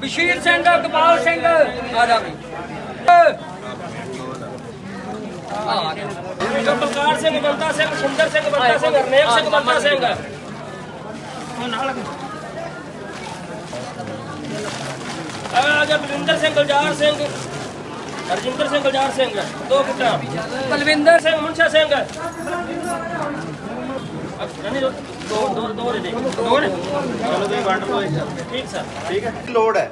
ਬਸ਼ੀਰ ਸਿੰਘ ਗੋਪਾਲ ਸਿੰਘ। ਆ ਜਾ ਵੀ। ਬਲਕਾਰ ਸਿੰਘ ਬੰਦਾ ਸਿੰਘ, ਸੁੰਦਰ ਸਿੰਘ ਬੰਦਾ ਸਿੰਘ, ਹਰਨੇਕ ਸਿੰਘ ਬੰਦਾ ਸਿੰਘ। ਆ ਜਾ ਬਲਿੰਦਰ ਸਿੰਘ, ਗੁਲਜ਼ਾਰ ਸਿੰਘ। ਹਰਜਿੰਦਰ ਸਿੰਘ, ਗੁਲਜ਼ਾਰ ਸਿੰਘ, ਦੋ ਪੁੱਤਰ ਬਲਵਿੰਦਰ ਸਿੰਘ, ਮੁਨਸ਼ਾ ਸਿੰਘ। ਨਹੀਂ ਦੋ ਦੋ ਦੋ ਦੇ ਦੋ ਨੇ ਚਲੋ ਤੁਸੀਂ ਵੰਡ ਲਓ ਠੀਕ ਸਰ ਠੀਕ ਹੈ ਲੋੜ ਹੈ।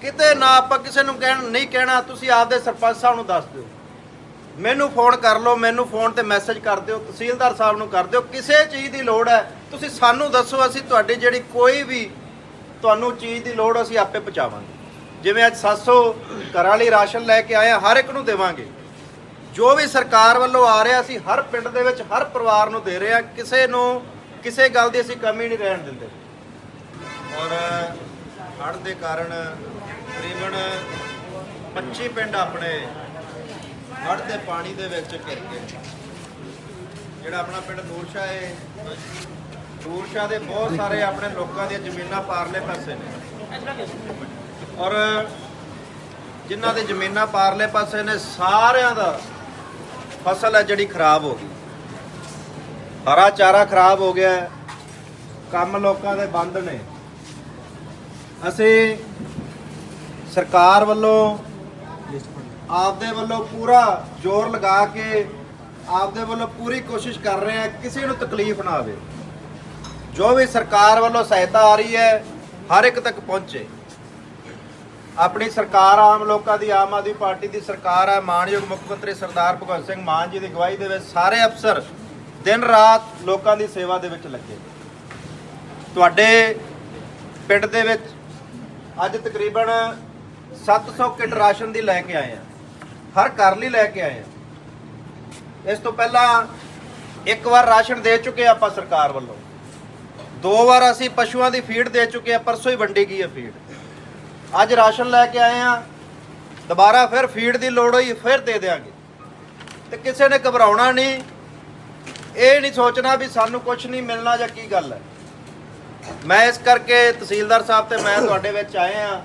ਕਿਤੇ ਨਾ ਆਪਾਂ ਕਿਸੇ ਨੂੰ ਕਹਿਣ ਨਹੀਂ ਕਹਿਣਾ, ਤੁਸੀਂ ਆਪਦੇ ਸਰਪੰਚ ਸਾਹਿਬ ਨੂੰ ਦੱਸ ਦਿਓ। ਮੈਨੂੰ ਫੋਨ ਕਰ ਲਓ, ਮੈਨੂੰ ਫੋਨ ਤੇ ਮੈਸੇਜ ਕਰ ਦਿਓ, ਤਹਿਸੀਲਦਾਰ ਸਾਹਿਬ ਨੂੰ ਕਰ ਦਿਓ। ਕਿਸੇ ਚੀਜ਼ ਦੀ ਲੋੜ ਹੈ, ਤੁਸੀਂ ਸਾਨੂੰ ਦੱਸੋ, ਅਸੀਂ ਤੁਹਾਡੀ ਜਿਹੜੀ ਕੋਈ ਵੀ ਤੁਹਾਨੂੰ ਚੀਜ਼ ਦੀ ਲੋੜ, ਅਸੀਂ ਆਪੇ ਪਹੁੰਚਾਵਾਂਗੇ। ਜਿਵੇਂ ਅੱਜ 700 ਘਰਾਂ ਲਈ ਰਾਸ਼ਨ ਲੈ ਕੇ ਆਏ ਹਾਂ ਹਰ ਇੱਕ ਨੂੰ ਦੇਵਾਂਗੇ। ਜੋ ਵੀ ਸਰਕਾਰ ਵੱਲੋਂ ਆ ਰਿਹਾ, ਅਸੀਂ ਹਰ ਪਿੰਡ ਦੇ ਵਿੱਚ ਹਰ ਪਰਿਵਾਰ ਨੂੰ ਦੇ ਰਹੇ ਹਾਂ ਕਿਸੇ ਨੂੰ ਕਿਸੇ ਗੱਲ ਦੀ ਅਸੀਂ ਕਮੀ ਨਹੀਂ ਰਹਿਣ ਦਿੰਦੇ। ਔਰ ਹੜ੍ਹ ਦੇ ਕਾਰਨ ਤਕਰੀਬਨ 25 ਪਿੰਡ ਆਪਣੇ ਹੜ੍ਹ ਦੇ ਪਾਣੀ ਦੇ ਵਿੱਚ ਘਿਰ ਗਏ। ਜਿਹੜਾ ਆਪਣਾ ਪਿੰਡ ਨੂਰਸ਼ਾ ਹੈ ਨੂਰਸ਼ਾ ਦੇ ਬਹੁਤ ਸਾਰੇ ਆਪਣੇ ਲੋਕਾਂ ਦੀਆਂ ਜ਼ਮੀਨਾਂ ਪਾਰਲੇ ਪਾਸੇ ਨੇ। ਔਰ ਜਿਨ੍ਹਾਂ ਦੇ ਜ਼ਮੀਨਾਂ ਪਾਰਲੇ ਪਾਸੇ ਨੇ, ਸਾਰਿਆਂ ਦਾ ਫਸਲ ਹੈ ਜਿਹੜੀ ਖਰਾਬ ਹੋ ਗਈ। ਹਰਾ ਚਾਰਾ ਖਰਾਬ ਹੋ ਗਿਆ ਕੰਮ ਲੋਕਾਂ ਦੇ ਬੰਦ ਨੇ। ਅਸੀਂ ਸਰਕਾਰ ਵੱਲੋਂ ਆਪਦੇ ਵੱਲੋਂ ਪੂਰਾ ਜ਼ੋਰ ਲਗਾ ਕੇ ਆਪਦੇ ਵੱਲੋਂ ਪੂਰੀ ਕੋਸ਼ਿਸ਼ ਕਰ ਰਹੇ ਹਾਂ ਕਿਸੇ ਨੂੰ ਤਕਲੀਫ ਨਾ ਆਵੇ। ਜੋ ਵੀ ਸਰਕਾਰ ਵੱਲੋਂ ਸਹਾਇਤਾ ਆ ਰਹੀ ਹੈ, ਹਰ ਇੱਕ ਤੱਕ ਪਹੁੰਚੇ। ਆਪਣੀ ਸਰਕਾਰ ਆਮ ਲੋਕਾਂ ਦੀ, ਆਮ ਆਦਮੀ ਪਾਰਟੀ ਦੀ ਸਰਕਾਰ ਹੈ। ਮਾਨਯੋਗ ਮੁੱਖ ਮੰਤਰੀ ਸਰਦਾਰ ਭਗਵੰਤ ਸਿੰਘ ਮਾਨ ਜੀ ਦੀ ਅਗਵਾਈ ਦੇ ਵਿੱਚ ਸਾਰੇ ਅਫਸਰ ਦਿਨ ਰਾਤ ਲੋਕਾਂ ਦੀ ਸੇਵਾ ਦੇ ਵਿੱਚ ਲੱਗੇ। ਤੁਹਾਡੇ ਪਿੰਡ ਦੇ ਵਿੱਚ ਅੱਜ ਤਕਰੀਬਨ 700 ਕਿੱਟ ਰਾਸ਼ਨ ਦੀ ਲੈ ਕੇ ਆਏ ਆ। ਹਰ ਘਰ ਲਈ ਲੈ ਕੇ ਆਏ ਆ। ਇਸ ਤੋਂ ਪਹਿਲਾਂ ਇੱਕ ਵਾਰ ਰਾਸ਼ਨ ਦੇ ਚੁੱਕੇ ਆਪਾਂ ਸਰਕਾਰ ਵੱਲੋਂ। ਦੋ ਵਾਰ ਅਸੀਂ ਪਸ਼ੂਆਂ ਦੀ ਫੀਡ ਦੇ ਚੁੱਕੇ ਆ, ਪਰਸੋਂ ਹੀ ਵੰਡੀ ਗਈ ਹੈ ਫੀਡ। ਅੱਜ ਰਾਸ਼ਨ ਲੈ ਕੇ ਆਏ ਆ। ਦੁਬਾਰਾ ਫਿਰ ਫੀਡ ਦੀ ਲੋੜ ਹੋਈ, ਫਿਰ ਦੇ ਦੇਾਂਗੇ ਤੇ ਕਿਸੇ ਨੇ ਘਬਰਾਉਣਾ ਨਹੀਂ ਇਹ ਨਹੀਂ ਸੋਚਣਾ ਵੀ ਸਾਨੂੰ ਕੁਝ ਨਹੀਂ ਮਿਲਣਾ ਜਾਂ ਕੀ ਗੱਲ ਹੈ। ਮੈਂ ਇਸ ਕਰਕੇ ਤਹਿਸੀਲਦਾਰ ਸਾਹਿਬ ਤੇ ਮੈਂ ਤੁਹਾਡੇ ਵਿੱਚ ਆਏ ਆ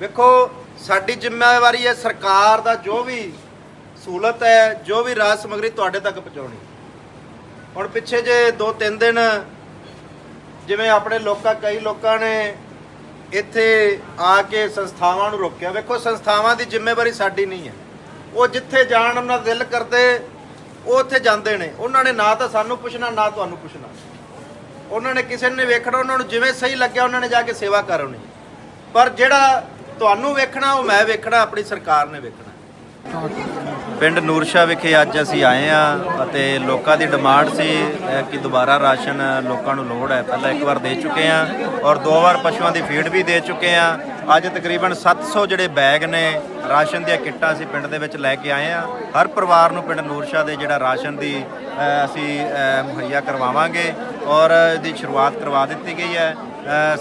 ਵੇਖੋ, ਸਾਡੀ ਜ਼ਿੰਮੇਵਾਰੀ ਹੈ ਸਰਕਾਰ ਦਾ ਜੋ ਵੀ ਸਹੂਲਤ ਹੈ, ਜੋ ਵੀ ਰਾਜ ਸਮਗਰੀ ਤੁਹਾਡੇ ਤੱਕ ਪਹੁੰਚਾਉਣੀ। ਹੁਣ ਪਿੱਛੇ ਜੇ 2-3 ਦਿਨ ਜਿਵੇਂ ਆਪਣੇ ਲੋਕਾਂ, ਕਈ ਲੋਕਾਂ ਨੇ ਇੱਥੇ ਆ ਕੇ ਸੰਸਥਾਵਾਂ ਨੂੰ ਰੋਕਿਆ। ਵੇਖੋ, ਸੰਸਥਾਵਾਂ ਦੀ ਜ਼ਿੰਮੇਵਾਰੀ ਸਾਡੀ ਨਹੀਂ ਹੈ। ਉਹ ਜਿੱਥੇ ਜਾਣ, ਉਹਨਾਂ ਦਿਲ ਕਰਦੇ ਉਹ ਉੱਥੇ ਜਾਂਦੇ ਨੇ। ਉਹਨਾਂ ਨੇ ਨਾ ਤਾਂ ਸਾਨੂੰ ਪੁੱਛਣਾ, ਨਾ ਤੁਹਾਨੂੰ ਪੁੱਛਣਾ। ਉਹਨਾਂ ਨੇ ਕਿਸੇ ਨੇ ਵੇਖਣਾ, ਉਹਨਾਂ ਨੂੰ ਜਿਵੇਂ ਸਹੀ ਲੱਗਿਆ, ਉਹਨਾਂ ਨੇ ਜਾ ਕੇ ਸੇਵਾ ਕਰਨੀ। ਪਰ ਜਿਹੜਾ ਤੁਹਾਨੂੰ ਵੇਖਣਾ, ਉਹ ਮੈਂ ਵੇਖਣਾ, ਆਪਣੀ ਸਰਕਾਰ ਨੇ ਵੇਖਣਾ। ਪਿੰਡ ਨੂਰਸ਼ਾ ਵਿਖੇ ਅੱਜ ਅਸੀਂ ਆਏ ਆ ਅਤੇ ਲੋਕਾਂ ਦੀ ਡਿਮਾਂਡ ਸੀ ਕਿ ਦੁਬਾਰਾ ਰਾਸ਼ਨ ਲੋਕਾਂ ਨੂੰ ਲੋੜ ਹੈ। ਪਹਿਲਾਂ ਇੱਕ ਵਾਰ ਦੇ ਚੁੱਕੇ ਆ ਔਰ ਦੋ ਵਾਰ ਪਸ਼ੂਆਂ ਦੀ ਫੀਡ ਵੀ ਦੇ ਚੁੱਕੇ ਆ ਅੱਜ ਤਕਰੀਬਨ 700 ਜਿਹੜੇ ਬੈਗ ਨੇ ਰਾਸ਼ਨ ਦੀਆਂ ਕਿੱਟਾਂ ਅਸੀਂ ਪਿੰਡ ਦੇ ਵਿੱਚ ਲੈ ਕੇ ਆਏ ਆ ਹਰ ਪਰਿਵਾਰ ਨੂੰ ਪਿੰਡ ਨੂਰਸ਼ਾ ਦੇ ਜਿਹੜਾ ਰਾਸ਼ਨ ਦੀ ਅਸੀਂ ਮੁਹੱਈਆ ਕਰਵਾਵਾਂਗੇ ਔਰ ਇਹਦੀ ਸ਼ੁਰੂਆਤ ਕਰਵਾ ਦਿੱਤੀ ਗਈ ਹੈ।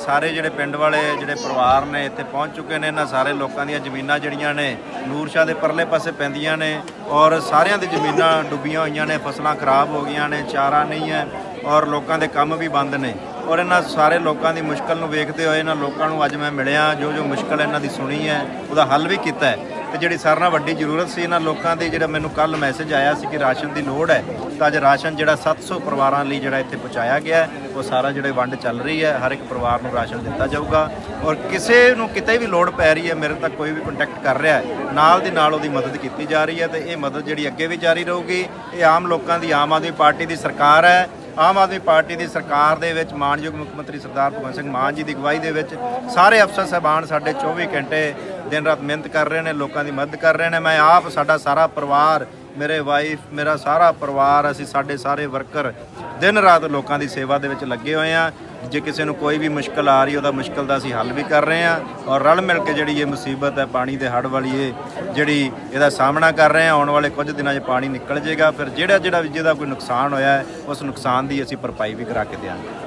ਸਾਰੇ ਜਿਹੜੇ ਪਿੰਡ ਵਾਲੇ, ਜਿਹੜੇ ਪਰਿਵਾਰ ਨੇ ਇੱਥੇ ਪਹੁੰਚ ਚੁੱਕੇ ਨੇ। ਇਹਨਾਂ ਸਾਰੇ ਲੋਕਾਂ ਦੀਆਂ ਜ਼ਮੀਨਾਂ ਜਿਹੜੀਆਂ ਨੇ ਨੂਰਸ਼ਾਹ ਦੇ ਪਰਲੇ ਪਾਸੇ ਪੈਂਦੀਆਂ ਨੇ ਔਰ ਸਾਰਿਆਂ ਦੀ ਜ਼ਮੀਨਾਂ ਡੁੱਬੀਆਂ ਹੋਈਆਂ ਨੇ, ਫਸਲਾਂ ਖਰਾਬ ਹੋ ਗਈਆਂ ਨੇ, ਚਾਰਾ ਨਹੀਂ ਹੈ ਔਰ ਲੋਕਾਂ ਦੇ ਕੰਮ ਵੀ ਬੰਦ ਨੇ। ਔਰ ਇਹਨਾਂ ਸਾਰੇ ਲੋਕਾਂ ਦੀ ਮੁਸ਼ਕਲ ਨੂੰ ਵੇਖਦੇ ਹੋਏ ਇਹਨਾਂ ਲੋਕਾਂ ਨੂੰ ਅੱਜ ਮੈਂ ਮਿਲਿਆ, ਜੋ ਜੋ ਮੁਸ਼ਕਲ ਇਹਨਾਂ ਦੀ ਸੁਣੀ ਹੈ, ਉਹਦਾ ਹੱਲ ਵੀ ਕੀਤਾ ਹੈ। ਤੇ ਜਿਹੜੀ ਸਾਰਿਆਂ ਨਾਲ ਵੱਡੀ ਜ਼ਰੂਰਤ ਸੀ ਇਹਨਾਂ ਲੋਕਾਂ ਦੀ, ਜਿਹੜਾ ਮੈਨੂੰ ਕੱਲ ਮੈਸੇਜ ਆਇਆ ਸੀ ਕਿ ਰਾਸ਼ਨ ਦੀ ਲੋੜ ਹੈ, ਤਾਂ ਅੱਜ ਰਾਸ਼ਨ ਜਿਹੜਾ 700 ਪਰਿਵਾਰਾਂ ਲਈ ਜਿਹੜਾ ਇੱਥੇ ਪਹੁੰਚਾਇਆ ਗਿਆ ਉਹ ਸਾਰਾ ਜਿਹੜੇ ਵੰਡ ਚੱਲ ਰਹੀ ਹੈ, ਹਰ ਇੱਕ ਪਰਿਵਾਰ ਨੂੰ ਰਾਸ਼ਨ ਦਿੱਤਾ ਜਾਊਗਾ। ਔਰ ਕਿਸੇ ਨੂੰ ਕਿਤੇ ਵੀ ਲੋੜ ਪੈ ਰਹੀ ਹੈ, ਮੇਰੇ ਤੱਕ ਕੋਈ ਵੀ ਕੰਟੈਕਟ ਕਰ ਰਿਹਾ ਹੈ, ਨਾਲ ਦੀ ਨਾਲ ਉਹਦੀ ਮਦਦ ਕੀਤੀ ਜਾ ਰਹੀ ਹੈ, ਤੇ ਇਹ ਮਦਦ ਜਿਹੜੀ ਅੱਗੇ ਵੀ ਜਾਰੀ ਰਹੂਗੀ। ਇਹ ਆਮ ਲੋਕਾਂ ਦੀ, ਆਮ ਆਦਮੀ ਪਾਰਟੀ ਦੀ ਸਰਕਾਰ ਹੈ ਆਮ ਆਦਮੀ ਪਾਰਟੀ ਦੀ ਸਰਕਾਰ ਦੇ ਵਿੱਚ ਮਾਨਯੋਗ ਮੁੱਖ ਮੰਤਰੀ ਸਰਦਾਰ ਭਗਵੰਤ ਸਿੰਘ ਮਾਨ ਜੀ ਦੀ ਅਗਵਾਈ ਦੇ ਵਿੱਚ ਸਾਰੇ ਅਫਸਰ ਸਾਹਿਬਾਨ ਸਾਡੇ 24 ਘੰਟੇ ਦਿਨ ਰਾਤ ਮਿਹਨਤ ਕਰ ਰਹੇ ਨੇ, ਲੋਕਾਂ ਦੀ ਮਦਦ ਕਰ ਰਹੇ ਨੇ। ਮੈਂ ਆਪ ਸਾਡਾ ਸਾਰਾ ਪਰਿਵਾਰ, ਮੇਰੇ ਵਾਈਫ ਮੇਰਾ ਸਾਰਾ ਪਰਿਵਾਰ, ਅਸੀਂ ਸਾਡੇ ਸਾਰੇ ਵਰਕਰ ਦਿਨ ਰਾਤ ਲੋਕਾਂ ਦੀ ਸੇਵਾ ਦੇ ਵਿੱਚ ਲੱਗੇ ਹੋਏ ਆ ਜੇ ਕਿਸੇ ਨੂੰ ਕੋਈ ਵੀ ਮੁਸ਼ਕਲ ਆ ਰਹੀ ਉਹਦਾ ਮੁਸ਼ਕਲ ਦਾ ਅਸੀਂ ਹੱਲ ਵੀ ਕਰ ਰਹੇ ਆ ਔਰ ਰਲ ਮਿਲ ਕੇ ਜਿਹੜੀ ਇਹ ਮੁਸੀਬਤ ਹੈ, ਪਾਣੀ ਦੇ ਹੜ੍ਹ ਵਾਲੀ ਇਹ ਜਿਹੜੀ ਇਹਦਾ ਸਾਹਮਣਾ ਕਰ ਰਹੇ ਹਾਂ, ਆਉਣ ਵਾਲੇ ਕੁਝ ਦਿਨਾਂ 'ਚ ਪਾਣੀ ਨਿਕਲ ਜਾਏਗਾ। ਫਿਰ ਜਿਹੜਾ ਜਿਹੜਾ ਵੀ ਜਿਹਦਾ ਕੋਈ ਨੁਕਸਾਨ ਹੋਇਆ ਉਸ ਨੁਕਸਾਨ ਦੀ ਅਸੀਂ ਭਰਪਾਈ ਵੀ ਕਰਾ ਕੇ ਦਿਆਂਗੇ।